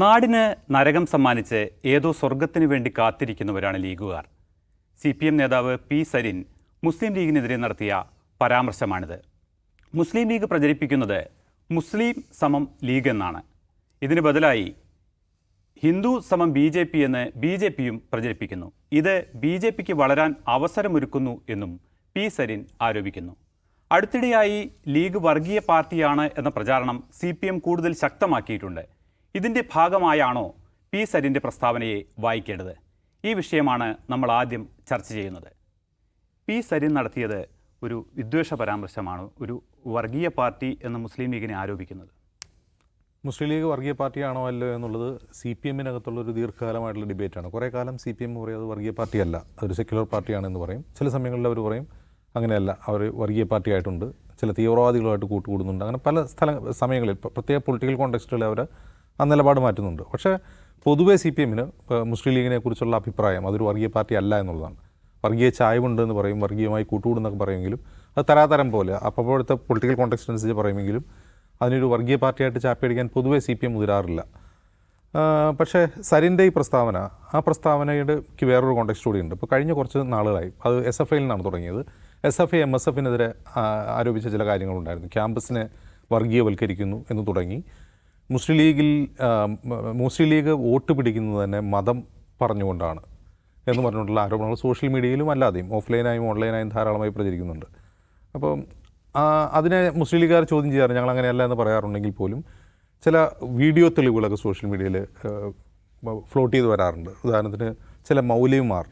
നാടിന് നരകം സമ്മാനിച്ച് ഏതോ സ്വർഗത്തിനു വേണ്ടി കാത്തിരിക്കുന്നവരാണ് ലീഗുകാർ. സി പി എം നേതാവ് പി സരിൻ മുസ്ലിം ലീഗിനെതിരെ നടത്തിയ പരാമർശമാണിത്. മുസ്ലിം ലീഗ് പ്രചരിപ്പിക്കുന്നത് മുസ്ലിം സമം ലീഗ് എന്നാണ്. ഇതിന് ബദലായി ഹിന്ദു സമം ബി ജെ പി എന്ന് ബി ജെ പിയും പ്രചരിപ്പിക്കുന്നു. ഇത് ബി ജെ പിക്ക് വളരാൻ അവസരമൊരുക്കുന്നു എന്നും പി സരിൻ ആരോപിക്കുന്നു. അടുത്തിടെയായി ലീഗ് വർഗീയ പാർട്ടിയാണ് എന്ന പ്രചാരണം സി കൂടുതൽ ശക്തമാക്കിയിട്ടുണ്ട്. ഇതിന്റെ ഭാഗമായാണോ പി സരിന്റെ പ്രസ്താവനയെ വായിക്കേണ്ടത്? ഈ വിഷയമാണ് നമ്മൾ ആദ്യം ചർച്ച ചെയ്യുന്നത്. പി സരിൻ നടത്തിയത് ഒരു വിദ്വേഷ പരാമർശമാണ് ഒരു വർഗീയ പാർട്ടി എന്ന് മുസ്ലിം ലീഗിനെ ആരോപിക്കുന്നത്. മുസ്ലിം ലീഗ് വർഗീയ പാർട്ടിയാണോ അല്ലോ എന്നുള്ളത് സി പി എമ്മിനകത്തുള്ള ഒരു ദീർഘകാലമായിട്ടുള്ള ഡിബേറ്റാണ്. കുറേ കാലം സി പി എം പറയുന്നത് വർഗീയ പാർട്ടിയല്ല. അതൊരു സെക്യുലർ പാർട്ടിയാണെന്ന് പറയും. ചില സമയങ്ങളിൽ അവർ പറയും അങ്ങനെയല്ല അവർ വർഗീയ പാർട്ടി ആയിട്ടുണ്ട് ചില തീവ്രവാദികളുമായിട്ട് കൂട്ടുകൂടുന്നുണ്ട്. അങ്ങനെ പല സ്ഥല സമയങ്ങളിൽ പ്ര- പ്രത്യേക പൊളിറ്റിക്കൽ കോണ്ടക്സ്റ്റിൽ അവർ ആ നിലപാട് മാറ്റുന്നുണ്ട്. പക്ഷേ പൊതുവേ സി പി എമ്മിന് മുസ്ലിം ലീഗിനെ കുറിച്ചുള്ള അഭിപ്രായം അതൊരു വർഗീയ പാർട്ടി അല്ല എന്നുള്ളതാണ്. വർഗീയ ചായവുണ്ട് എന്ന് പറയും വർഗീയമായി കൂട്ടുകൂടുന്നൊക്കെ പറയുമെങ്കിലും അത് തരാതരം പോലെ അപ്പോഴത്തെ പൊളിറ്റിക്കൽ കോൺടെക്സ്റ്റ് അനുസരിച്ച് പറയുമെങ്കിലും അതിനൊരു വർഗീയ പാർട്ടിയായിട്ട് ചാപ്പിയടിക്കാൻ പൊതുവേ സി പി എം മുതിരാറില്ല പക്ഷേ സരിന്റെ ഈ പ്രസ്താവന ആ പ്രസ്താവനയുടെ വേറൊരു കോണ്ടെക്സ്റ്റ് ഉണ്ട് ഇപ്പോൾ കഴിഞ്ഞ കുറച്ച് നാളുകളായി അത് എസ് എഫ് ഐയിൽ നിന്നാണ് തുടങ്ങിയത്. S F I M S എഫിനെതിരെ ആരോപിച്ച ചില കാര്യങ്ങളുണ്ടായിരുന്നു. ക്യാമ്പസിനെ വർഗീയവൽക്കരിക്കുന്നു എന്ന് തുടങ്ങി. മുസ്ലിം ലീഗിൽ മുസ്ലിം ലീഗ് വോട്ട് പിടിക്കുന്നത് തന്നെ മതം പറഞ്ഞുകൊണ്ടാണ് എന്ന് പറഞ്ഞുകൊണ്ടുള്ള ആരോപണങ്ങൾ സോഷ്യൽ മീഡിയയിലും അല്ലാതെയും ഓഫ്ലൈനായും ഓൺലൈനായും ധാരാളമായി പ്രചരിക്കുന്നുണ്ട്. അപ്പോൾ അതിനെ മുസ്ലിം ലീഗുകാർ ചോദ്യം ചെയ്യാറ് ഞങ്ങൾ അങ്ങനെയല്ല എന്ന് പറയാറുണ്ടെങ്കിൽ പോലും ചില വീഡിയോ തെളിവുകളൊക്കെ സോഷ്യൽ മീഡിയയിൽ ഫ്ലോട്ട് ചെയ്ത് വരാറുണ്ട്. ഉദാഹരണത്തിന് ചില മൗലവിമാർ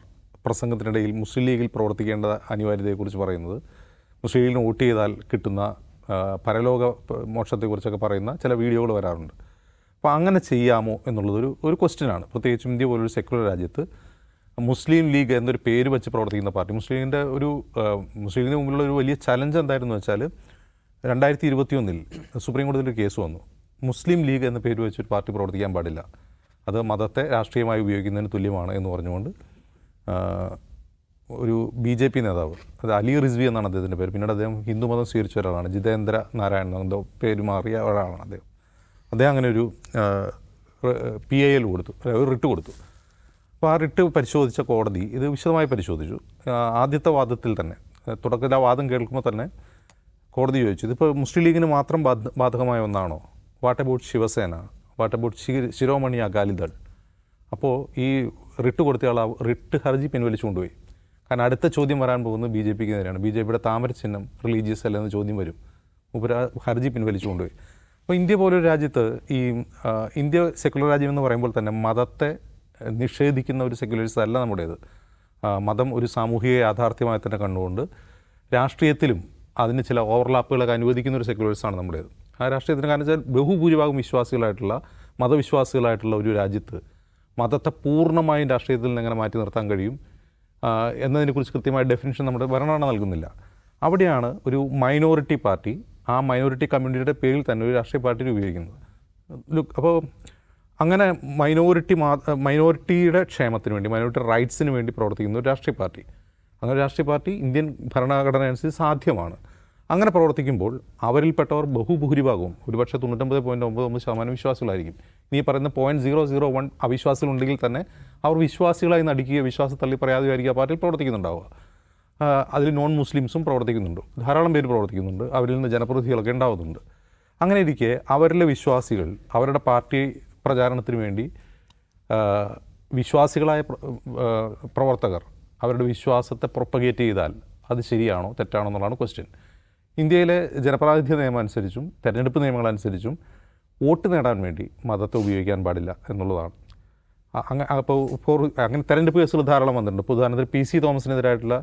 പ്രസംഗത്തിനിടയിൽ മുസ്ലിം ലീഗിൽ പ്രവർത്തിക്കേണ്ട അനിവാര്യതയെക്കുറിച്ച് പറയുന്നത് മുസ്ലിം ലീഗിന് വോട്ട് ചെയ്താൽ കിട്ടുന്ന പരലോക മോക്ഷത്തെക്കുറിച്ചൊക്കെ പറയുന്ന ചില വീഡിയോകൾ വരാറുണ്ട്. അപ്പോൾ അങ്ങനെ ചെയ്യാമോ എന്നുള്ളതൊരു ഒരു ക്വസ്റ്റ്യനാണ് പ്രത്യേകിച്ചും ഇന്ത്യ പോലൊരു സെക്യുലർ രാജ്യത്ത് മുസ്ലിം ലീഗ് എന്നൊരു പേര് വെച്ച് പ്രവർത്തിക്കുന്ന പാർട്ടി മുസ്ലിം ലീഗിന്റെ ഒരു മുസ്ലിം ലീഗിന് മുമ്പിലുള്ള ഒരു വലിയ ചലഞ്ച് എന്തായിരുന്നു വെച്ചാൽ രണ്ടായിരത്തി ഇരുപത്തിയൊന്നിൽ സുപ്രീം കോടതിയിൽ കേസ് വന്നു. മുസ്ലിം ലീഗ് എന്ന പേര് വെച്ച് ഒരു പാർട്ടി പ്രവർത്തിക്കാൻ പാടില്ല. അത് മതത്തെ രാഷ്ട്രീയമായി ഉപയോഗിക്കുന്നതിന് തുല്യമാണ് എന്ന് പറഞ്ഞുകൊണ്ട് ഒരു ബി ജെ പി നേതാവ്. അത് അലി റിസ്വി എന്നാണ് അദ്ദേഹത്തിന്റെ പേര്. പിന്നീട് അദ്ദേഹം ഹിന്ദു മതം സ്വീകരിച്ച ഒരാളാണ്. ജിതേന്ദ്ര നാരായണൻ എന്തോ പേര് മാറിയ ഒരാളാണ് അദ്ദേഹം. അദ്ദേഹം അങ്ങനെ ഒരു പി ഐ എൽ കൊടുത്തു. ഒരു റിട്ട് കൊടുത്തു. അപ്പോൾ ആ റിട്ട് പരിശോധിച്ച കോടതി ഇത് വിശദമായി പരിശോധിച്ചു. ആദ്യത്തെ വാദത്തിൽ തന്നെ തുടക്കത്തിൽ ആ വാദം കേൾക്കുമ്പോൾ തന്നെ കോടതി ചോദിച്ചു ഇതിപ്പോൾ മുസ്ലിം ലീഗിന് മാത്രം ബാധകമായ ഒന്നാണോ? What about Shiv Sena? What about Shiromani Akali Dal? അപ്പോൾ ഈ റിട്ട് കൊടുത്തയാൾ ആ റിട്ട് ഹർജി പിൻവലിച്ചു കൊണ്ടുപോയി കാരണം അടുത്ത ചോദ്യം വരാൻ പോകുന്നത് ബി ജെ പിക്ക് നേരെയാണ്. ബി ജെ പിയുടെ താമര ചിഹ്നം റിലീജിയസ് അല്ലെന്ന് ചോദ്യം വരും. ഉപര ഹർജി പിൻവലിച്ചു കൊണ്ടുപോയി അപ്പോൾ ഇന്ത്യ പോലൊരു രാജ്യത്ത് ഈ ഇന്ത്യ സെക്യുലർ രാജ്യം എന്ന് പറയുമ്പോൾ തന്നെ മതത്തെ നിഷേധിക്കുന്ന ഒരു സെക്യുലറിസം അല്ല നമ്മുടേത്. മതം ഒരു സാമൂഹിക യാഥാർത്ഥ്യമായി തന്നെ കണ്ടുകൊണ്ട് രാഷ്ട്രീയത്തിലും അതിന് ചില ഓവർലാപ്പുകളൊക്കെ അനുവദിക്കുന്ന ഒരു സെക്യുലറിസമാണ് നമ്മുടേത്. ആ രാഷ്ട്രീയത്തിന് കാരണം വെച്ചാൽ ബഹുഭൂരിഭാഗം വിശ്വാസികളായിട്ടുള്ള മതവിശ്വാസികളായിട്ടുള്ള ഒരു രാജ്യത്ത് മതത്തെ പൂർണമായും രാഷ്ട്രീയത്തിൽ നിന്ന് എങ്ങനെ മാറ്റി നിർത്താൻ കഴിയും? എന്നതിനെക്കുറിച്ച് കൃത്യമായ ഡെഫിനിഷൻ നമ്മുടെ ഭരണഘടന നൽകുന്നില്ല. അവിടെയാണ് ഒരു മൈനോറിറ്റി പാർട്ടി ആ മൈനോറിറ്റി കമ്മ്യൂണിറ്റിയുടെ പേരിൽ തന്നെ ഒരു രാഷ്ട്രീയ പാർട്ടി ഉപയോഗിക്കുന്നത് ലുക്ക് അപ്പോൾ അങ്ങനെ മൈനോറിറ്റി മാ മൈനോറിറ്റിയുടെ ക്ഷേമത്തിന് വേണ്ടി മൈനോറിറ്റി റൈറ്റ്സിന് വേണ്ടി പ്രവർത്തിക്കുന്ന ഒരു രാഷ്ട്രീയ പാർട്ടി. അങ്ങനെ ഒരു രാഷ്ട്രീയ പാർട്ടി ഇന്ത്യൻ ഭരണഘടന അനുസരിച്ച് സാധ്യമാണ്. അങ്ങനെ പ്രവർത്തിക്കുമ്പോൾ അവരിൽപ്പെട്ടവർ ബഹുഭൂരിഭാഗവും ഒരുപക്ഷെ തൊണ്ണൂറ്റൊമ്പത് പോയിന്റ് ഒമ്പത് ഒമ്പത് ശതമാനം വിശ്വാസികളായിരിക്കും. നീ പറയുന്ന പോയിന്റ് സീറോ സീറോ വൺ അവിശ്വാസികളുണ്ടെങ്കിൽ തന്നെ അവർ വിശ്വാസികളായി നടിക്കുകയോ വിശ്വാസ തള്ളി പറയാതെയായിരിക്കും ആ പാർട്ടിയിൽ പ്രവർത്തിക്കുന്നുണ്ടാവുക. അതിൽ നോൺ മുസ്ലിംസും പ്രവർത്തിക്കുന്നുണ്ട്. ധാരാളം പേര് പ്രവർത്തിക്കുന്നുണ്ട്. അവരിൽ നിന്ന് ജനപ്രതിനിധികളൊക്കെ ഉണ്ടാവുന്നുണ്ട്. അങ്ങനെ ഇരിക്കെ അവരിലെ വിശ്വാസികൾ അവരുടെ പാർട്ടി പ്രചാരണത്തിന് വേണ്ടി വിശ്വാസികളായ പ്ര- പ്രവർത്തകർ അവരുടെ വിശ്വാസത്തെ പ്രൊപ്പഗേറ്റ് ചെയ്താൽ അത് ശരിയാണോ തെറ്റാണോ എന്നുള്ളതാണ് ക്വസ്റ്റ്യൻ ഇന്ത്യയിലെ ജനപ്രാതിനിധ്യ നിയമം അനുസരിച്ചും തെരഞ്ഞെടുപ്പ് നിയമങ്ങളനുസരിച്ചും വോട്ട് നേടാൻ വേണ്ടി മതത്തെ ഉപയോഗിക്കാൻ പാടില്ല എന്നുള്ളതാണ്. അങ്ങനെ അങ്ങ അപ്പോൾ ഫോർ അങ്ങനെ തെരഞ്ഞെടുപ്പ് കേസുകൾ ധാരാളം വന്നിട്ടുണ്ട്. ഇപ്പോൾ ഉദാഹരണത്തിന് പി സി തോമസിനെതിരായിട്ടുള്ള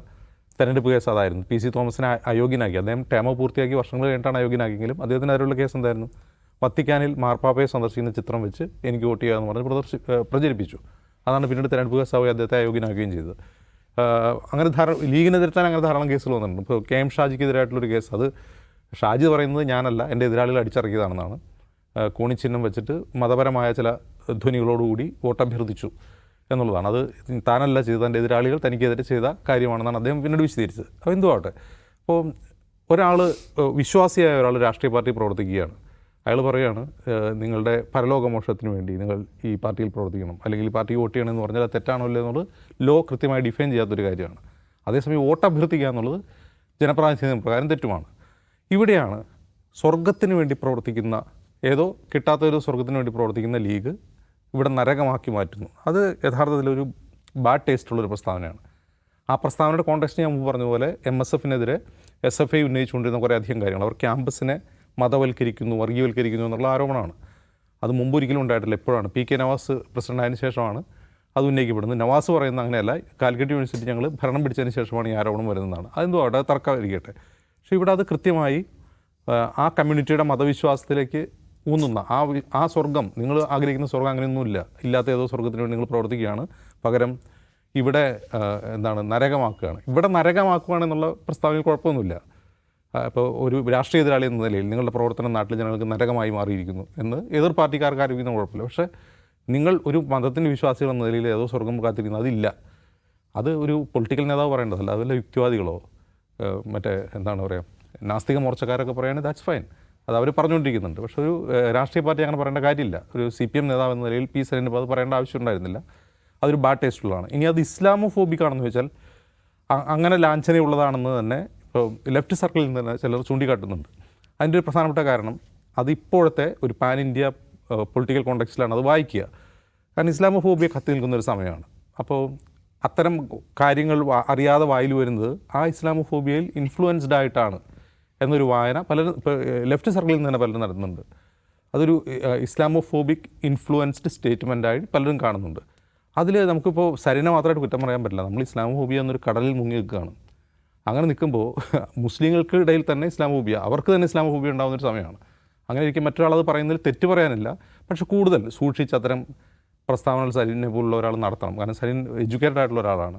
തെരഞ്ഞെടുപ്പ് കേസ് അതായിരുന്നു. പി സി തോമസിനെ അയോഗ്യനാക്കി അദ്ദേഹം ടേമ പൂർത്തിയാക്കി വർഷങ്ങൾ കഴിഞ്ഞിട്ടാണ് അയോഗ്യനാക്കിയെങ്കിലും അദ്ദേഹത്തിനെതിരെയുള്ള കേസ് എന്തായിരുന്നു? വത്തിക്കാനിൽ മാർപ്പാപ്പയെ സന്ദർശിക്കുന്ന ചിത്രം വെച്ച് എനിക്ക് വോട്ട് ചെയ്യാമെന്ന് പറഞ്ഞ് പ്രദർശി പ്രചരിപ്പിച്ചു. അതാണ് പിന്നീട് തെരഞ്ഞെടുപ്പ് കേസായി അദ്ദേഹത്തെ അയോഗ്യനാക്കുകയും ചെയ്തത്. അങ്ങനെ ലീഗിനെതിരെ തന്നെ അങ്ങനെ ധാരാളം കേസുകൾ വന്നിട്ടുണ്ട്. ഇപ്പോൾ കെ എം ഷാജിക്കെതിരായിട്ടുള്ളൊരു കേസ്. അത് ഷാജി പറയുന്നത് ഞാനല്ല എന്റെ എതിരാളികൾ അടിച്ചിറക്കിയതാണെന്നാണ്. കോണിച്ചിഹ്നം വെച്ചിട്ട് മതപരമായ ചില ധ്വനികളോടുകൂടി വോട്ട് അഭ്യർത്ഥിച്ചു എന്നുള്ളതാണ്. അത് താനല്ല ചെയ്ത തന്റെ എതിരാളികൾ തനിക്കെതിരെ ചെയ്ത കാര്യമാണെന്നാണ് അദ്ദേഹം പിന്നീട് വിശദീകരിച്ചത്. അപ്പോൾ എന്തുവാട്ടെ അപ്പോൾ ഒരാൾ വിശ്വാസിയായ ഒരാൾ രാഷ്ട്രീയ പാർട്ടി പ്രവർത്തിക്കുകയാണ്. അയാൾ പറയുകയാണ് നിങ്ങളുടെ പരലോകമോഷത്തിന് വേണ്ടി നിങ്ങൾ ഈ പാർട്ടിയിൽ പ്രവർത്തിക്കണം അല്ലെങ്കിൽ ഈ പാർട്ടി വോട്ട് ചെയ്യണം എന്ന് പറഞ്ഞാൽ തെറ്റാണോ അല്ലേ എന്നുള്ളത് ലോ കൃത്യമായി ഡിഫൈൻ ചെയ്യാത്തൊരു കാര്യമാണ്. അതേസമയം വോട്ട് അഭ്യർത്ഥിക്കുക എന്നുള്ളത് ജനപ്രാതിനിധ്യം പ്രകാരം തെറ്റുമാണ്. ഇവിടെയാണ് സ്വർഗത്തിന് വേണ്ടി പ്രവർത്തിക്കുന്ന ഏതോ കിട്ടാത്തൊരു സ്വർഗത്തിന് വേണ്ടി പ്രവർത്തിക്കുന്ന ലീഗ് ഇവിടെ നരകമാക്കി മാറ്റുന്നു. അത് യഥാർത്ഥത്തിൽ ഒരു ബാഡ് ടേസ്റ്റുള്ളൊരു പ്രസ്താവനയാണ്. ആ പ്രസ്താവനയുടെ കോൺടാക്സ്റ്റ് ഞാൻ മുമ്പ് പറഞ്ഞ പോലെ എം എസ് എഫിനെതിരെ എസ് എഫ് ഐ ഉന്നയിച്ചുകൊണ്ടിരുന്ന കുറേ അധികം കാര്യങ്ങൾ. അവർ ക്യാമ്പസിനെ മതവൽക്കരിക്കുന്നു വർഗീയവൽക്കരിക്കുന്നു എന്നുള്ള ആരോപണമാണ്. അത് മുമ്പ് ഒരിക്കലും ഉണ്ടായിട്ടില്ല എപ്പോഴാണ് പി കെ നവാസ് പ്രസിഡന്റ് ആയതിനു ശേഷമാണ് അത് ഉന്നയിക്കപ്പെടുന്നത്. നവാസ് പറയുന്നത് അങ്ങനെയല്ല കാലിക്കറ്റ് യൂണിവേഴ്സിറ്റി ഞങ്ങൾ ഭരണം പിടിച്ചതിന് ശേഷമാണ് ഈ ആരോപണം വരുന്നതാണ്. അതെന്തോ അവിടെ തർക്കം ഇരിക്കട്ടെ പക്ഷേ ഇവിടെ അത് കൃത്യമായി ആ കമ്മ്യൂണിറ്റിയുടെ മതവിശ്വാസത്തിലേക്ക് ഊന്നുന്ന. ആ ആ സ്വർഗം നിങ്ങൾ ആഗ്രഹിക്കുന്ന സ്വർഗം അങ്ങനെയൊന്നുമില്ല. ഇല്ലാത്ത ഏതോ സ്വർഗത്തിന് വേണ്ടി നിങ്ങൾ പ്രവർത്തിക്കുകയാണ്. പകരം ഇവിടെ എന്താണ് നരകമാക്കുകയാണ്. ഇവിടെ നരകമാക്കുകയാണെന്നുള്ള പ്രസ്താവനയിൽ കുഴപ്പമൊന്നുമില്ല. അപ്പോൾ ഒരു രാഷ്ട്രീയ എതിരാളി എന്ന നിലയിൽ നിങ്ങളുടെ പ്രവർത്തനം നാട്ടിലെ ജനങ്ങൾക്ക് നരകമായി മാറിയിരിക്കുന്നു എന്ന് എതിർ പാർട്ടിക്കാർക്ക് ആരോപിക്കുന്ന കുഴപ്പമില്ല. പക്ഷേ നിങ്ങൾ ഒരു മതത്തിന്റെ വിശ്വാസികൾ എന്ന നിലയിൽ ഏതോ സ്വർഗം കാത്തിരിക്കുന്നു. അതില്ല. അത് ഒരു പൊളിറ്റിക്കൽ നേതാവ് പറയേണ്ടതല്ല. അതല്ല യുക്തിവാദികളോ മറ്റേ എന്താണ് പറയുക നാസ്തിക മോർച്ചക്കാരൊക്കെ പറയുകയാണെങ്കിൽ ദാറ്റ്സ് ഫൈൻ അത് അവർ പറഞ്ഞുകൊണ്ടിരിക്കുന്നുണ്ട്. പക്ഷേ ഒരു രാഷ്ട്രീയ പാർട്ടി അങ്ങനെ പറയേണ്ട കാര്യമില്ല. ഒരു സി പി എം നേതാവ് എന്ന നിലയിൽ പി സൈനിന് അത് പറയേണ്ട ആവശ്യമുണ്ടായിരുന്നില്ല അതൊരു ബാഡ് ടേസ്റ്റുള്ളതാണ് ഇനി അത് ഇസ്ലാമോഫോബിക് ആണെന്ന് ചോദിച്ചാൽ അങ്ങനെ ലാഞ്ചനയുള്ളതാണെന്ന് തന്നെ ഇപ്പോൾ ലെഫ്റ്റ് സർക്കിളിൽ നിന്ന് തന്നെ ചിലർ ചൂണ്ടിക്കാട്ടുന്നുണ്ട്. അതിന്റെ ഒരു പ്രധാനപ്പെട്ട കാരണം അത് ഇപ്പോഴത്തെ ഒരു പാൻ ഇന്ത്യ പൊളിറ്റിക്കൽ കോണ്ടക്സ്റ്റിലാണ് അത് വായിക്കുക. കാരണം ഇസ്ലാമോഫോബിയ കത്തി നിൽക്കുന്ന ഒരു സമയമാണ്. അപ്പോൾ അത്തരം കാര്യങ്ങൾ അറിയാതെ വായിൽ വരുന്നത് ആ ഇസ്ലാമോഫോബിയയിൽ ഇൻഫ്ലുവൻസ്ഡ് ആയിട്ടാണ് എന്നൊരു വായന പലരും ലെഫ്റ്റ് സർക്കിളിൽ നിന്ന് തന്നെ പലരും നടത്തുന്നുണ്ട്. അതൊരു ഇസ്ലാമോഫോബിക് ഇൻഫ്ലുവൻസ്ഡ് സ്റ്റേറ്റ്മെന്റായി പലരും കാണുന്നുണ്ട്. അതിൽ നമുക്കിപ്പോൾ സരിനെ മാത്രമായിട്ട് കുറ്റം പറയാൻ പറ്റില്ല. നമ്മൾ ഇസ്ലാമോഫോബിയ എന്നൊരു കടലിൽ മുങ്ങി നിൽക്കുകയാണ്. അങ്ങനെ നിൽക്കുമ്പോൾ മുസ്ലിങ്ങൾക്ക് ഇടയിൽ തന്നെ ഇസ്ലാമോഫോബിയ അവർക്ക് തന്നെ ഇസ്ലാമോഫോബിയ ഉണ്ടാകുന്ന ഒരു സമയമാണ്. അങ്ങനെ ഇരിക്കും മറ്റൊരാളത് പറയുന്നതിൽ തെറ്റ് പറയാനില്ല. പക്ഷെ കൂടുതൽ സൂക്ഷിച്ച് അത്തരം പ്രസ്താവനകൾ സരിനെ പോലുള്ള ഒരാൾ നടത്തണം. കാരണം സരിൻ എഡ്യൂക്കേറ്റഡ് ആയിട്ടുള്ള ഒരാളാണ്.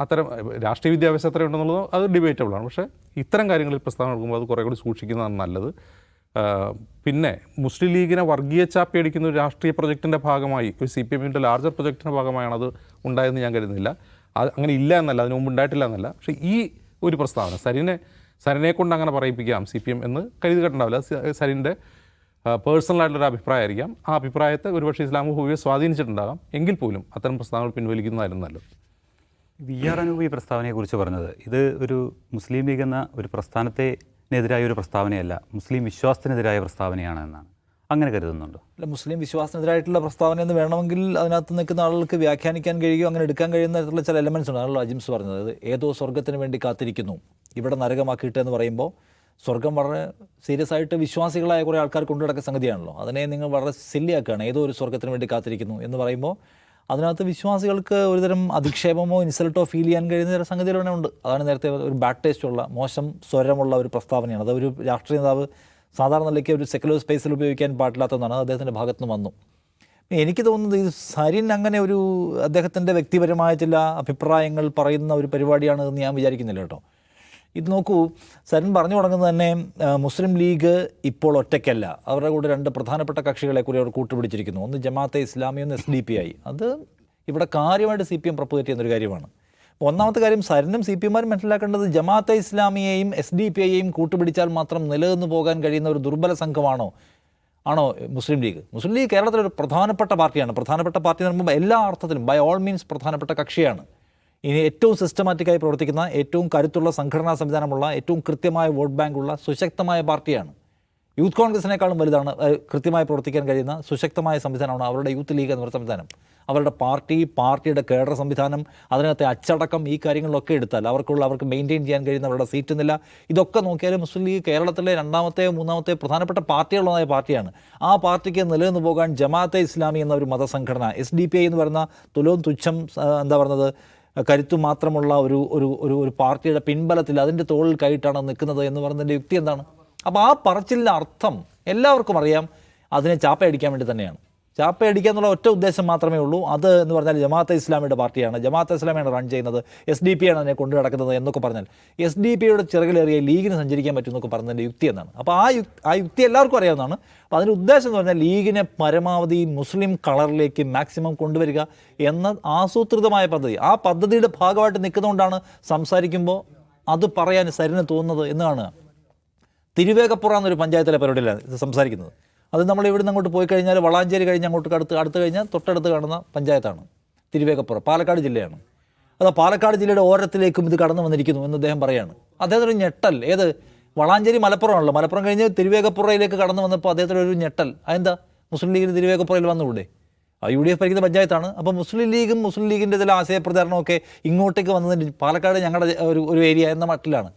അത്തരം രാഷ്ട്രീയ വിദ്യാഭ്യാസം എത്ര ഉണ്ടെന്നുള്ളത് അത് ഡിബേറ്റബിളാണ് പക്ഷേ ഇത്തരം കാര്യങ്ങളിൽ പ്രസ്താവന നൽകുമ്പോൾ അത് കുറേ കൂടി സൂക്ഷിക്കുന്നതാണ് നല്ലത്. പിന്നെ മുസ്ലിം ലീഗിനെ വർഗീയ ചാപ്പി അടിക്കുന്ന ഒരു രാഷ്ട്രീയ പ്രൊജക്റ്റിന്റെ ഭാഗമായി ഒരു സി പി എമ്മിന്റെ ലാർജർ പ്രൊജക്റ്റിന്റെ ഭാഗമായാണ് അത് ഉണ്ടായതെന്ന് ഞാൻ കരുതുന്നില്ല. അത് അങ്ങനെ ഇല്ല എന്നല്ല അതിന് മുമ്പ് ഉണ്ടായിട്ടില്ല എന്നല്ല. പക്ഷേ ഈ ഒരു പ്രസ്താവന സരിനെ സരിനെ കൊണ്ട് അങ്ങനെ പറയിപ്പിക്കാം സി പി എം എന്ന് കരുതി കേട്ടിട്ടുണ്ടാവില്ല സ- സരിന്റെ പേഴ്സണലായിട്ടുള്ളൊരു അഭിപ്രായമായിരിക്കാം ആ അഭിപ്രായത്തെ ഒരുപക്ഷെ ഇസ്ലാമോഫോബിയെ സ്വാധീനിച്ചിട്ടുണ്ടാകാം. എങ്കിൽ പോലും അത്തരം പ്രസ്താവനകൾ പിൻവലിക്കുന്നതായിരുന്നു നല്ലത്. വി ആർ അനൂപ് ഈ പ്രസ്താവനയെക്കുറിച്ച് പറഞ്ഞത്. ഇത് ഒരു മുസ്ലിം ലീഗ് എന്ന ഒരു പ്രസ്ഥാനത്തിനെതിരായ ഒരു പ്രസ്താവനയല്ല മുസ്ലിം വിശ്വാസത്തിനെതിരായ പ്രസ്താവനയാണ് എന്നാണ്. അങ്ങനെ കരുതുന്നുണ്ടോ? അല്ല മുസ്ലിം വിശ്വാസത്തിനെതിരായിട്ടുള്ള പ്രസ്താവന എന്ന് വേണമെങ്കിൽ അതിനകത്ത് നിൽക്കുന്ന ആളുകൾക്ക് വ്യാഖ്യാനിക്കാൻ കഴിയുമോ അങ്ങനെ എടുക്കാൻ കഴിയുന്ന ചില എലമെൻസ് ഉണ്ട്. ആണല്ലോ അജിംസ് പറഞ്ഞത്. അത് ഏതോ സ്വർഗത്തിന് വേണ്ടി കാത്തിരിക്കുന്നു ഇവിടെ നരകമാക്കിയിട്ട് എന്ന് പറയുമ്പോൾ സ്വർഗം വളരെ സീരിയസ് ആയിട്ട് വിശ്വാസികളായ കുറേ ആൾക്കാർ കൊണ്ടു നടക്കുന്ന സംഗതിയാണല്ലോ. അതിനെ നിങ്ങൾ വളരെ സില്ലിയാക്കുകയാണ് ഏതോ ഒരു സ്വർഗത്തിന് വേണ്ടി കാത്തിരിക്കുന്നു എന്ന് പറയുമ്പോൾ അതിനകത്ത് വിശ്വാസികൾക്ക് ഒരുതരം അധിക്ഷേപമോ ഇൻസൾട്ടോ ഫീൽ ചെയ്യാൻ കഴിയുന്ന ചില സംഗതികൾ തന്നെ ഉണ്ട്. അതാണ് നേരത്തെ ഒരു ബാഡ് ടേസ്റ്റ് ഉള്ള മോശം സ്വരമുള്ള ഒരു പ്രസ്താവനയാണ്. അത് ഒരു രാഷ്ട്രീയ നേതാവ് സാധാരണ നിലയ്ക്ക് ഒരു സെക്കുലർ സ്പേസിൽ ഉപയോഗിക്കാൻ പാടില്ലാത്തതെന്നാണ് അദ്ദേഹത്തിന്റെ ഭാഗത്ത് നിന്ന് വന്നു. എനിക്ക് തോന്നുന്നത് ഈ സരിൻ അങ്ങനെ ഒരു അദ്ദേഹത്തിന്റെ വ്യക്തിപരമായ ചില അഭിപ്രായങ്ങൾ പറയുന്ന ഒരു പരിപാടിയാണ് എന്ന് ഞാൻ വിചാരിക്കുന്നില്ല കേട്ടോ. ഇത് നോക്കൂ സരൻ പറഞ്ഞു തുടങ്ങുന്നത് തന്നെ മുസ്ലിം ലീഗ് ഇപ്പോൾ ഒറ്റയ്ക്കല്ല. അവരുടെ കൂടെ രണ്ട് പ്രധാനപ്പെട്ട കക്ഷികളെ കൂടി അവർ കൂട്ടുപിടിച്ചിരിക്കുന്നു. ഒന്ന് ജമാഅത്തെ ഇസ്ലാമി ഒന്ന് എസ് ഡി പി ഐ. അത് ഇവിടെ കാര്യമായിട്ട് സി പി എം പ്രപ്പോസ് ചെയ്യുന്നൊരു കാര്യമാണ്. ഒന്നാമത്തെ കാര്യം സരനും സി പി എമാരും മനസ്സിലാക്കേണ്ടത് ജമാഅത്തെ ഇസ്ലാമിയെയും എസ് ഡി പി ഐയെയും കൂട്ടുപിടിച്ചാൽ മാത്രം നിലനിന്ന് പോകാൻ കഴിയുന്ന ഒരു ദുർബല സംഘമാണോ? ആണോ മുസ്ലിം ലീഗ്? മുസ്ലിം ലീഗ് കേരളത്തിലെ ഒരു പ്രധാനപ്പെട്ട പാർട്ടിയാണ്. പ്രധാനപ്പെട്ട പാർട്ടി എന്ന് പറയുമ്പോൾ എല്ലാ അർത്ഥത്തിലും ബൈ ഓൾ മീൻസ് പ്രധാനപ്പെട്ട കക്ഷിയാണ്. ഇനി ഏറ്റവും സിസ്റ്റമാറ്റിക്കായി പ്രവർത്തിക്കുന്ന ഏറ്റവും കരുത്തുള്ള സംഘടനാ സംവിധാനമുള്ള ഏറ്റവും കൃത്യമായ വോട്ട് ബാങ്കുള്ള സുശക്തമായ പാർട്ടിയാണ്. യൂത്ത് കോൺഗ്രസിനേക്കാളും വലുതാണ് കൃത്യമായി പ്രവർത്തിക്കാൻ കഴിയുന്ന സുശക്തമായ സംവിധാനമാണ് അവരുടെ യൂത്ത് ലീഗ് എന്ന സംവിധാനം. അവരുടെ പാർട്ടി പാർട്ടിയുടെ കേഡർ സംവിധാനം അതിനകത്തെ അച്ചടക്കം ഈ കാര്യങ്ങളിലൊക്കെ എടുത്താൽ അവർക്കുള്ള അവർക്ക് മെയിന്റെയിൻ ചെയ്യാൻ കഴിയുന്ന അവരുടെ സീറ്റ് നില ഇതൊക്കെ നോക്കിയാലും മുസ്ലിം ലീഗ് കേരളത്തിലെ രണ്ടാമത്തെ മൂന്നാമത്തെ പ്രധാനപ്പെട്ട പാർട്ടികളുള്ളതായ പാർട്ടിയാണ്. ആ പാർട്ടിക്ക് നിലനിന്ന് പോകാൻ ജമാഅത്തെ ഇസ്ലാമി എന്ന ഒരു മതസംഘടന എസ് ഡി പി ഐ എന്ന് പറയുന്ന തുലവും തുച്ഛം എന്താ പറയുന്നത് കരുത്തു മാത്രമുള്ള ഒരു ഒരു ഒരു ഒരു പാർട്ടിയുടെ പിൻബലത്തിൽ അതിന്റെ തോളിൽ കൈയിട്ടാണ് നിൽക്കുന്നത് എന്ന് പറയുന്നതിന്റെ യുക്തി എന്താണ്? അപ്പോൾ ആ പറച്ചിലിന്റെ അർത്ഥം എല്ലാവർക്കും അറിയാം. അതിനെ ചാപ്പയടിക്കാൻ വേണ്ടി തന്നെയാണ്. ചാപ്പയടിക്കുക എന്നുള്ള ഒറ്റ ഉദ്ദേശം മാത്രമേ ഉള്ളൂ. അത് എന്ന് പറഞ്ഞാൽ ജമാഅത്തെ ഇസ്ലാമിയുടെ പാർട്ടിയാണ്. ജമാഅത്തെ ഇസ്ലാമിയാണ് റൺ ചെയ്യുന്നത്. എസ് ഡി പി ആണ് അതിനെ കൊണ്ടു നടക്കുന്നത് എന്നൊക്കെ പറഞ്ഞാൽ എസ് ഡി പിയുടെ ചിറകിലേറിയ ലീഗിന് സഞ്ചരിക്കാൻ പറ്റും എന്നൊക്കെ പറഞ്ഞതിന്റെ യുക്തി എന്നാണ്. അപ്പോൾ ആ യുക്തി ആ യുക്തി എല്ലാവർക്കും അറിയാവുന്നതാണ്. അപ്പോൾ അതിന്റെ ഉദ്ദേശം എന്ന് പറഞ്ഞാൽ ലീഗിനെ പരമാവധി മുസ്ലിം കളറിലേക്ക് മാക്സിമം കൊണ്ടുവരിക എന്ന ആസൂത്രിതമായ പദ്ധതി. ആ പദ്ധതിയുടെ ഭാഗമായിട്ട് നിൽക്കുന്നതുകൊണ്ടാണ് സംസാരിക്കുമ്പോൾ അത് പറയാൻ സരിന് തോന്നുന്നത് എന്നാണ് തിരുവേഗപ്പുറ എന്നൊരു പഞ്ചായത്തിലെ പരിപാടിയിലാണ് സംസാരിക്കുന്നത്. അത് നമ്മൾ ഇവിടുന്ന് അങ്ങോട്ട് പോയി കഴിഞ്ഞാൽ വളാഞ്ചേരി കഴിഞ്ഞ് അങ്ങോട്ട് അടുത്ത് അടുത്ത് കഴിഞ്ഞാൽ തൊട്ടടുത്ത് കാണുന്ന പഞ്ചായത്താണ്. തിരുവേക്കപ്പുറം പാലക്കാട് ജില്ലയാണ്. അത് പാലക്കാട് ജില്ലയുടെ ഓരത്തിലേക്കും ഇത് കടന്നു വന്നിരിക്കുന്നു എന്ന് അദ്ദേഹം പറയാണ്. അദ്ദേഹത്തിന് ഒരു ഞെട്ടൽ. ഏത്? വളാഞ്ചേരി മലപ്പുറമാണല്ലോ. മലപ്പുറം കഴിഞ്ഞ് തിരുവേക്കപ്പുറയിലേക്ക് കടന്നു വന്നപ്പോൾ അദ്ദേഹത്തിന് ഒരു ഞെട്ടൽ. അതെന്താ? മുസ്ലിം ലീഗിന് തിരുവേക്കപ്പുറയിൽ വന്നുകൂടെ ആ യു ഡി എഫ് ഭരിക്കുന്ന പഞ്ചായത്താണ്. അപ്പോൾ മുസ്ലിം ലീഗും മുസ്ലിം ലീഗിന്റെ ചില ആശയപ്രചാരണമൊക്കെ ഇങ്ങോട്ടേക്ക് വന്നതിന് പാലക്കാട് ഞങ്ങളുടെ ഒരു ഒരു ഏരിയ എന്ന മട്ടിലാണ്.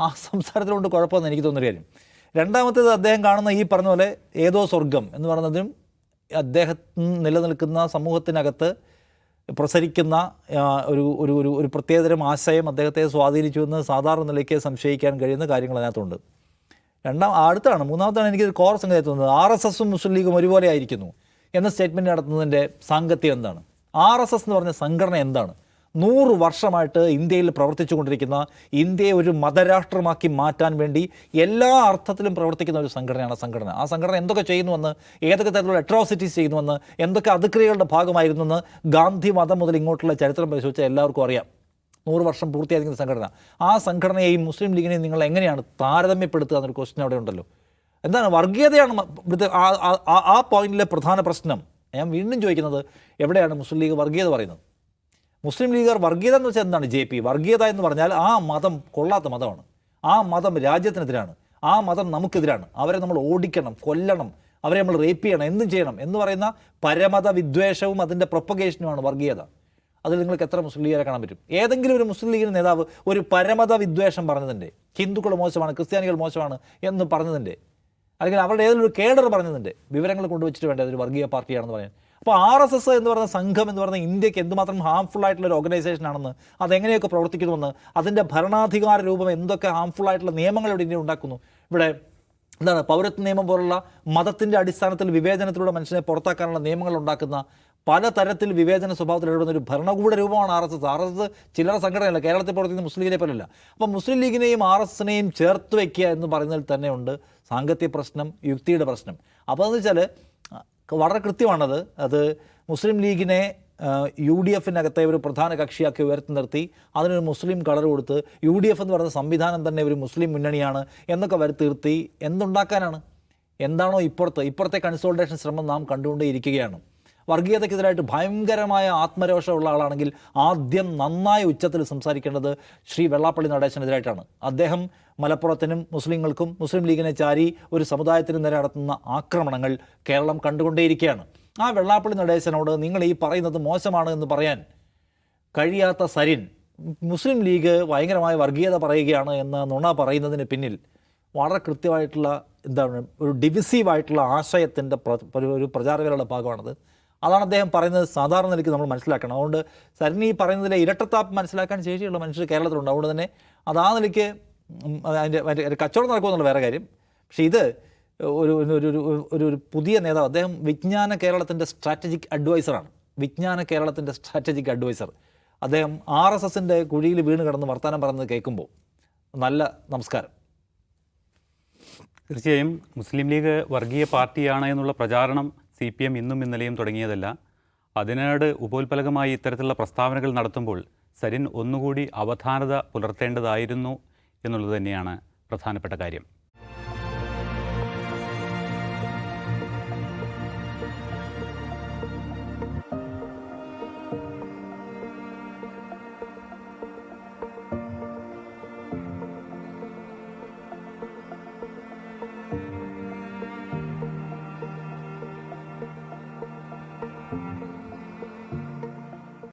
ആ സംസാരത്തിലുണ്ട് കുഴപ്പമെന്ന് എനിക്ക് തോന്നുന്നൊരു കാര്യം. രണ്ടാമത്തേത് അദ്ദേഹം കാണുന്ന ഈ പറഞ്ഞ പോലെ ഏതോ സ്വർഗം എന്ന് പറയുന്നതും അദ്ദേഹത്തിന് നിലനിൽക്കുന്ന സമൂഹത്തിനകത്ത് പ്രസരിക്കുന്ന ഒരു ഒരു ഒരു ഒരു പ്രത്യേകതരം ആശയം അദ്ദേഹത്തെ സ്വാധീനിച്ചു എന്ന് സാധാരണ നിലയ്ക്ക് സംശയിക്കാൻ കഴിയുന്ന കാര്യങ്ങൾ അതിനകത്തുണ്ട്. രണ്ടാം അടുത്താണ് മൂന്നാമത്താണ് എനിക്ക് കോർ സംഗതി തോന്നുന്നത് ആർ എസ് എസും മുസ്ലിം ലീഗും ഒരുപോലെ ആയിരിക്കുന്നു എന്ന സ്റ്റേറ്റ്മെന്റ് നടത്തുന്നതിന്റെ സാങ്കത്യം എന്താണ്? ആർ എസ് എസ് എന്ന് പറഞ്ഞ സംഘടന എന്താണ്? നൂറ് വർഷമായിട്ട് ഇന്ത്യയിൽ പ്രവർത്തിച്ചുകൊണ്ടിരിക്കുന്ന ഇന്ത്യയെ ഒരു മതരാഷ്ട്രമാക്കി മാറ്റാൻ വേണ്ടി എല്ലാ അർത്ഥത്തിലും പ്രവർത്തിക്കുന്ന ഒരു സംഘടനയാണ് സംഘടന. ആ സംഘടന എന്തൊക്കെ ചെയ്യുന്നുവെന്ന് ഏതൊക്കെ തരത്തിലുള്ള അട്രോസിറ്റീസ് ചെയ്യുന്നുവെന്ന് എന്തൊക്കെ അതിക്രിയകളുടെ ഭാഗമായിരുന്നെന്ന് ഗാന്ധി മതം മുതൽ ഇങ്ങോട്ടുള്ള ചരിത്രം പരിശോധിച്ചാൽ എല്ലാവർക്കും അറിയാം. നൂറ് വർഷം പൂർത്തിയായിരിക്കുന്ന സംഘടന. ആ സംഘടനയെയും മുസ്ലിം ലീഗിനെയും നിങ്ങൾ എങ്ങനെയാണ് താരതമ്യപ്പെടുത്തുക എന്നൊരു ക്വസ്റ്റ്യൻ അവിടെ ഉണ്ടല്ലോ. എന്താണ് വർഗീയതയാണ് ആ പോയിന്റിലെ പ്രധാന പ്രശ്നം? ഞാൻ വീണ്ടും ചോദിക്കുന്നത് എവിടെയാണ് മുസ്ലിം ലീഗ് വർഗീയത പറയുന്നത്? മുസ്ലിം ലീഗുകാർ വർഗീയത എന്ന് വെച്ചാൽ എന്താണ് ജെ പി? വർഗീയത എന്ന് പറഞ്ഞാൽ ആ മതം കൊള്ളാത്ത മതമാണ്. ആ മതം രാജ്യത്തിനെതിരാണ്. ആ മതം നമുക്കെതിരാണ്. അവരെ നമ്മൾ ഓടിക്കണം കൊല്ലണം അവരെ നമ്മൾ റേപ്പ് ചെയ്യണം എന്തും ചെയ്യണം എന്ന് പറയുന്ന പരമത വിദ്വേഷവും അതിന്റെ പ്രൊപ്പഗേഷനുമാണ് വർഗീയത. അതിൽ നിങ്ങൾക്ക് എത്ര മുസ്ലിം ലീഗരെ കാണാൻ പറ്റും? ഏതെങ്കിലും ഒരു മുസ്ലിം ലീഗിന്റെ നേതാവ് ഒരു പരമത വിദ്വേഷം പറഞ്ഞതിന്റെ ഹിന്ദുക്കൾ മോശമാണ് ക്രിസ്ത്യാനികൾ മോശമാണ് എന്ന് പറഞ്ഞതിന്റെ അല്ലെങ്കിൽ അവരുടെ ഏതെങ്കിലും ഒരു കേഡർ പറഞ്ഞതിന്റെ വിവരങ്ങൾ കൊണ്ടുവച്ചിട്ട് വേണ്ടത് അതൊരു വർഗീയ പാർട്ടിയാണെന്ന് പറയാൻ അപ്പോൾ ആർ എസ് എസ് എന്ന് പറയുന്ന സംഘം എന്ന് പറയുന്ന ഇന്ത്യയ്ക്ക് എന്തുമാത്രം ഹാംഫുൾ ആയിട്ടുള്ള ഒരു ഓർഗനൈസേഷൻ ആണെന്ന് അതെങ്ങനെയൊക്കെ പ്രവർത്തിക്കുന്നുവെന്ന് അതിന്റെ ഭരണാധികാര രൂപം എന്തൊക്കെ ഹാംഫുൾ ആയിട്ടുള്ള നിയമങ്ങൾ ഇവിടെ ഇന്ത്യ ഉണ്ടാക്കുന്നു. ഇവിടെ എന്താണ് പൗരത്വ നിയമം പോലുള്ള മതത്തിന്റെ അടിസ്ഥാനത്തിൽ വിവേചനത്തിലൂടെ മനുഷ്യനെ പുറത്താക്കാനുള്ള നിയമങ്ങൾ ഉണ്ടാക്കുന്ന പലതരത്തിൽ വിവേചന സ്വഭാവത്തിൽ ഇടപെടുന്ന ഒരു ഭരണകൂട രൂപമാണ് R S S. R S S ചില്ലറ സംഘടനയല്ല കേരളത്തിൽ പ്രവർത്തിക്കുന്ന മുസ്ലിം ലീഗിനെ പോലല്ല അപ്പോൾ മുസ്ലിം ലീഗിനെയും ആർ എസ് എസിനെയും ചേർത്ത് വയ്ക്കുക എന്ന് പറയുന്നതിൽ തന്നെയുണ്ട് സാങ്കത്യ പ്രശ്നം യുക്തിയുടെ പ്രശ്നം. അപ്പോൾ എന്ന് വെച്ചാൽ വളരെ കൃത്യമാണത്. അത് മുസ്ലിം ലീഗിനെ യു ഡി എഫിനകത്തെ ഒരു പ്രധാന കക്ഷിയാക്കി ഉയർത്തി നിർത്തി. അതിനൊരു മുസ്ലിം കളർ കൊടുത്ത് യു ഡി എഫ് എന്ന് പറയുന്ന സംവിധാനം തന്നെ ഒരു മുസ്ലിം മുന്നണിയാണ് എന്നൊക്കെ വരുത്തിർത്തി എന്തുണ്ടാക്കാനാണ്? എന്താണോ ഇപ്പുറത്ത് ഇപ്പുറത്തെ കൺസോൾട്ടേഷൻ ശ്രമം നാം കണ്ടുകൊണ്ടേയിരിക്കുകയാണ്. വർഗീയതയ്ക്കെതിരായിട്ട് ഭയങ്കരമായ ആത്മരോഷമുള്ള ആളാണെങ്കിൽ ആദ്യം നന്നായ ഉച്ചത്തിൽ സംസാരിക്കേണ്ടത് ശ്രീ വെള്ളാപ്പള്ളി നടേശനെതിരായിട്ടാണ്. അദ്ദേഹം മലപ്പുറത്തിനും മുസ്ലിങ്ങൾക്കും മുസ്ലിം ലീഗിനെ ചാരി ഒരു സമുദായത്തിനും നേരെ നടത്തുന്ന ആക്രമണങ്ങൾ കേരളം കണ്ടുകൊണ്ടേയിരിക്കുകയാണ്. ആ വെള്ളാപ്പള്ളി നടേശനോട് നിങ്ങൾ ഈ പറയുന്നത് മോശമാണ് എന്ന് പറയാൻ കഴിയാത്ത സരിൻ മുസ്ലിം ലീഗ് ഭയങ്കരമായ വർഗീയത പറയുകയാണ് എന്ന് നുണ പറയുന്നതിന് പിന്നിൽ വളരെ കൃത്യമായിട്ടുള്ള എന്താണ് ഒരു ഡിവിസീവായിട്ടുള്ള ആശയത്തിന്റെ ഒരു പ്രചാരകരുടെ ഭാഗമാണത്. അതാണ് അദ്ദേഹം പറയുന്നത് സാധാരണ നിലയ്ക്ക് നമ്മൾ മനസ്സിലാക്കണം. അതുകൊണ്ട് സരിനി പറയുന്നതിലെ ഇരട്ടത്താപ്പ് മനസ്സിലാക്കാൻ ശേഷിയുള്ള മനുഷ്യർ കേരളത്തിലുണ്ട്. അതുകൊണ്ട് തന്നെ അത് ആ നിലയ്ക്ക് അതിന്റെ മറ്റേ കച്ചവടം നടക്കുമെന്നുള്ള വേറെ കാര്യം. പക്ഷേ ഇത് ഒരു ഒരു- ഒരു ഒരു പുതിയ നേതാവ് അദ്ദേഹം വിജ്ഞാന കേരളത്തിന്റെ സ്ട്രാറ്റജിക് അഡ്വൈസറാണ്. വിജ്ഞാന കേരളത്തിന്റെ സ്ട്രാറ്റജിക് അഡ്വൈസർ. അദ്ദേഹം ആർ എസ് എസിന്റെ കുഴിയിൽ വീണ് കിടന്ന് വർത്തമാനം പറയുന്നത് കേൾക്കുമ്പോൾ നല്ല നമസ്കാരം. തീർച്ചയായും മുസ്ലിം ലീഗ് വർഗീയ പാർട്ടിയാണ് എന്നുള്ള പ്രചാരണം സി പി എം ഇന്നും ഇന്നലെയും തുടങ്ങിയതല്ല. അതിനോട് ഉപോത്പലകമായി ഇത്തരത്തിലുള്ള പ്രസ്താവനകൾ നടത്തുമ്പോൾ സരിൻ ഒന്നുകൂടി അവധാനത പുലർത്തേണ്ടതായിരുന്നു എന്നുള്ളത് തന്നെയാണ് പ്രധാനപ്പെട്ട കാര്യം.